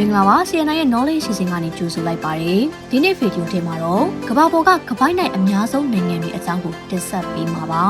င်္ဂလာပါ CNN ရဲ့ knowledge စီစဉ်ကနေကြိုဆိုလိုက်ပါတယ်ဒီနေ့ဗီဒီယိုထဲမှာတော့ကမ္ဘာပေါ်ကကပိုင်းနိုင်အများဆုံးနိုင်ငံတွေအကြောင်းကိုတင်ဆက်ပေးမှာပါ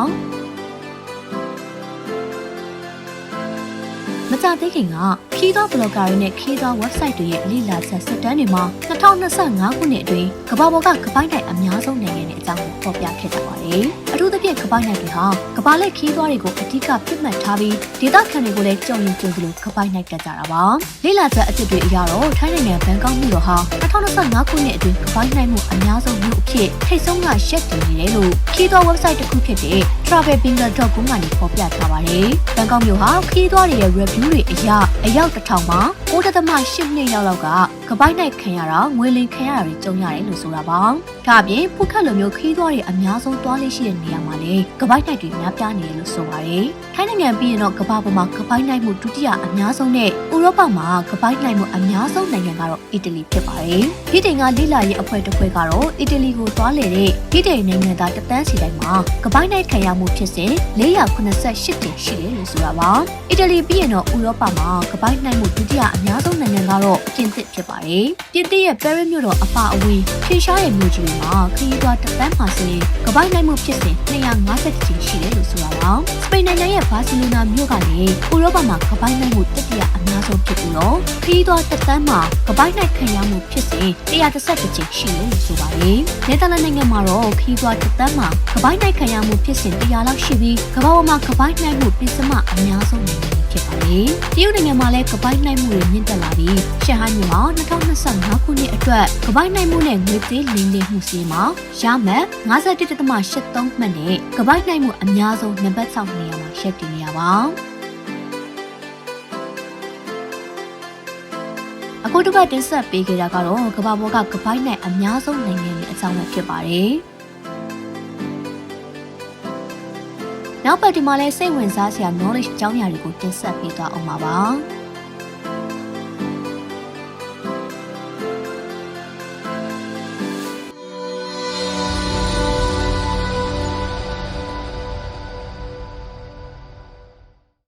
ကြသေးခင်ကခီးသောဘလော့ဂါတွေနဲ့ခီးသော website တွေရဲ့လေ့လာချက်စစ်တမ်းတွေမှာ2025ခုနှစ်အတွင်းကမ္ဘာပေါ်ကကပိုင်းနိုင်အများဆုံးနိုင်ငံတွေအကြောင်းကိုဖော်ပြခဲ့ကြပါတယ်အထူးသဖြင့်ကပိုင်းနိုင်တွေဟာကမ္ဘာလက်ခီးသွားတွေကိုအဓိကပြစ်မှတ်ထားပြီးဒေသခံတွေကိုလည်းကြုံရင်ကြုံသလိုကပိုင်းနိုင်တတ်ကြတာပါလေ့လာချက်အသစ်တွေအရတော့ထိုင်းနိုင်ငံဘန်ကောက်မြို့တော်ဟာ2025ခုနှစ်အတွင်းကပိုင်းနိုင်မှုအများဆုံးမြို့အဖြစ်ထိတ်ဆုံးကရှက်တည်နေတယ်လို့ခီးသော website တစ်ခုဖြစ်တဲ့ travelbinger.com ကနေဖော်ပြထားပါတယ်ဘန်ကောက်မြို့ဟာခီးသွားတွေရဲ့ review 哎呀，哎呀，这厂房！6.8နှစ်ရောက်လောက်ကကပိုက်နိုင်ခံရတာငွေလင်ခံရတာတွေကြုံရတယ်လို့ဆိုတာပါ။ဒါအပြင်ဖုခတ်လိုမျိုးခီးသွွားတွေအများဆုံးတွားလေးရှိတဲ့နေရာမှာလည်းကပိုက်နိုင်တွေများပြားနေတယ်လို့ဆိုပါတယ်။ထိုင်းနိုင်ငံပြီးရင်တော့ကမ္ဘာပေါ်မှာကပိုက်နိုင်မှုဒုတိယအများဆုံးနဲ့ဥရောပမှာကပိုက်နိုင်မှုအများဆုံးနိုင်ငံကတော့အီတလီဖြစ်ပါတယ်။ဗြိတိန်ကလိလာရေးအဖွဲ့တစ်ဖွဲ့ကတော့အီတလီကိုတွားလေတဲ့ဗြိတိန်နိုင်ငံသားတသန်းစီတိုင်းမှာကပိုက်နိုင်ခံရမှုဖြစ်စဉ်488တင်ရှိတယ်လို့ဆိုတာပါ။အီတလီပြီးရင်တော့ဥရောပမှာကပိုက်နိုင်မှုဒုတိယအများဆုံးနိုင်ငံကတော့ပြင်သစ်ဖြစ်ပါတယ်။ပြင်သစ်ရဲ့ပဲရစ်မြို့တော်အပါအဝင်ဖြေရှားရဲ့မြို့ကြီးတွေမှာခရီးသွားတစ်ပန်းမှာဆိုရင်ကပိုင်းနိုင်မှုဖြစ်စဉ်250တင်ရှိတယ်လို့ဆိုတာပါ။စပိန်နိုင်ငံရဲ့ဘာစီလိုနာမြို့ကလည်းဥရောပမှာကပိုင်းနိုင်မှုတတိယအများ ဆုံးဖြစ်ပြီးတော့ခရီးသွားတစ်ပန်းမှာကပိုင်းနိုင်ခံရမှုဖြစ်စဉ်130တင်ရှိတယ်လို့ဆိုပါတယ်။နယ်သာလန်နိုင်ငံမှာတော့ခရီးသွားတစ်ပန်းမှာကပိုင်းနိုင်ခံရမှုဖြစ်စဉ်100လောက်ရှိပြီးကမ္ဘာပေါ်မှာကပိုင်းနိုင်မှုပြစ်စမအများဆုံးနိုင်ငံဖြစ်ပါတယ်။တရုတ်နိုင်ငံမှာလည်းကပိုင်းနိုင်မှုတွေမြင့်တက်လာပြီးရှန်ဟိုင်းမြို့မှာ2025ခုနှစ်အတွက်ကပိုင်းနိုင်မှုနဲ့ငွေသေးလင်းလင်းမှုစီမှာရမတ်51.83မှတ်နဲ့ကပိုင်းနိုင်မှုအများဆုံးနံပါတ်6နေရာမှာရှက်တည်နေရပါ အခုတစ်ပတ်တင်ဆက်ပေးခဲ့တာကတော့ကမ္ဘာပေါ်ကကပိုင်းနိုင်အများဆုံးနိုင်ငံတွေအကြောင်းပဲဖြစ်ပါတယ်။နောက်ပတ်ဒီမှာလဲစိတ်ဝင်စားစရာ knowledge အကြောင်းအရာတွေကိုတင်ဆက်ပေးသွားအောင်ပါပါ။